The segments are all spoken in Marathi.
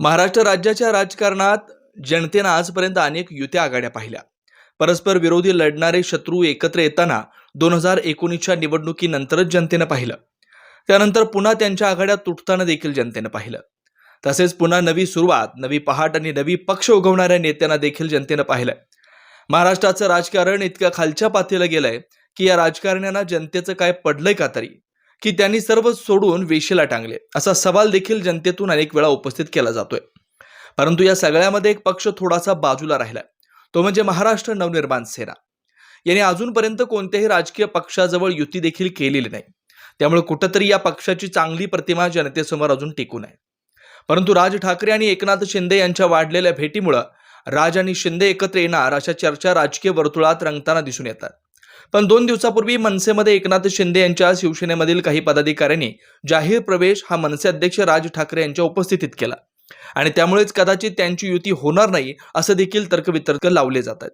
महाराष्ट्र राज्याच्या राजकारणात जनतेनं आजपर्यंत अनेक युत्या आघाड्या पाहिल्या. परस्पर विरोधी लढणारे शत्रू एकत्र येताना दोन हजार एकोणीसच्या निवडणुकीनंतरच जनतेनं पाहिलं. त्यानंतर पुन्हा त्यांच्या आघाड्या तुटताना देखील जनतेनं पाहिलं. तसेच पुन्हा नवी सुरुवात नवी पहाट आणि नवी पक्ष उगवणाऱ्या नेत्यांना देखील जनतेनं पाहिलंय. महाराष्ट्राचं राजकारण इतक्या खालच्या पातळीला गेलंय की या राजकारण्यांना जनतेचं काय पडलंय का तरी? की त्यांनी सर्व सोडून वेशीला टांगले. असा सवाल देखील जनतेतून अनेक वेळा उपस्थित केला जातोय. परंतु या सगळ्यामध्ये एक पक्ष थोडासा बाजूला राहिलाय. तो म्हणजे महाराष्ट्र नवनिर्माण सेना. यांनी अजूनपर्यंत कोणत्याही राजकीय पक्षाजवळ युती देखील केलेली नाही. त्यामुळे कुठंतरी या पक्षाची चांगली प्रतिमा जनतेसमोर अजून टिकून आहे. परंतु राज ठाकरे आणि एकनाथ शिंदे यांच्या वाढलेल्या भेटीमुळं राज आणि शिंदे एकत्र येणार अशा चर्चा राजकीय वर्तुळात रंगताना दिसून येतात. पण दोन दिवसापूर्वी मनसेमध्ये एकनाथ शिंदे यांच्या शिवसेनेमधील काही पदाधिकाऱ्यांनी जाहीर प्रवेश हा मनसे अध्यक्ष राज ठाकरे यांच्या उपस्थितीत केला. आणि त्यामुळेच कदाचित त्यांची युती होणार नाही असं देखील तर्कवितर्क लावले जात आहेत.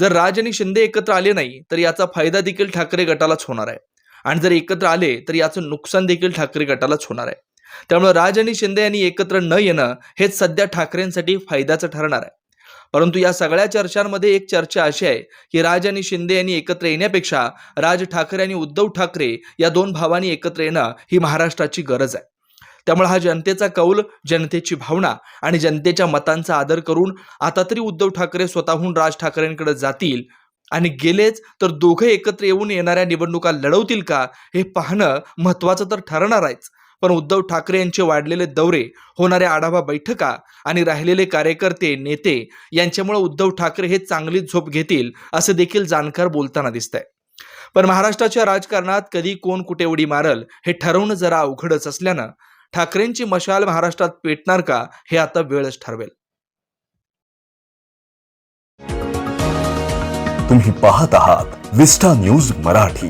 जर राज आणि शिंदे एकत्र आले नाही तर याचा फायदा देखील ठाकरे गटालाच होणार आहे. आणि जर एकत्र आले तर याचं नुकसान देखील ठाकरे गटालाच होणार आहे. त्यामुळे राज आणि शिंदे यांनी एकत्र न येणं हेच सध्या ठाकरेंसाठी फायद्याचं ठरणार आहे. परंतु या सगळ्या चर्चांमध्ये एक चर्चा अशी आहे की राज आणि शिंदे यांनी एकत्र येण्यापेक्षा राज ठाकरे आणि उद्धव ठाकरे या दोन भावांनी एकत्र येणं ही महाराष्ट्राची गरज आहे. त्यामुळे हा जनतेचा कौल जनतेची भावना आणि जनतेच्या मतांचा आदर करून आता तरी उद्धव ठाकरे स्वतःहून राज ठाकरेंकडे जातील आणि गेलेच तर दोघे एकत्र येऊन येणाऱ्या निवडणुका लढवतील का हे पाहणं महत्वाचं तर ठरणार आहेच. पण उद्धव ठाकरे यांचे वाढलेले दौरे होणाऱ्या आढावा बैठका आणि राहिलेले कार्यकर्ते नेते यांच्यामुळे उद्धव ठाकरे हे चांगलीच झोप घेतील असं देखील जाणकार बोलताना दिसतंय. पण महाराष्ट्राच्या राजकारणात कधी कोण कुठे उडी मारल हे ठरवणं जरा अवघडच असल्यानं ठाकरेंची मशाल महाराष्ट्रात पेटणार का हे आता वेळच ठरवेल. तुम्ही पाहत आहात विस्टा न्यूज मराठी.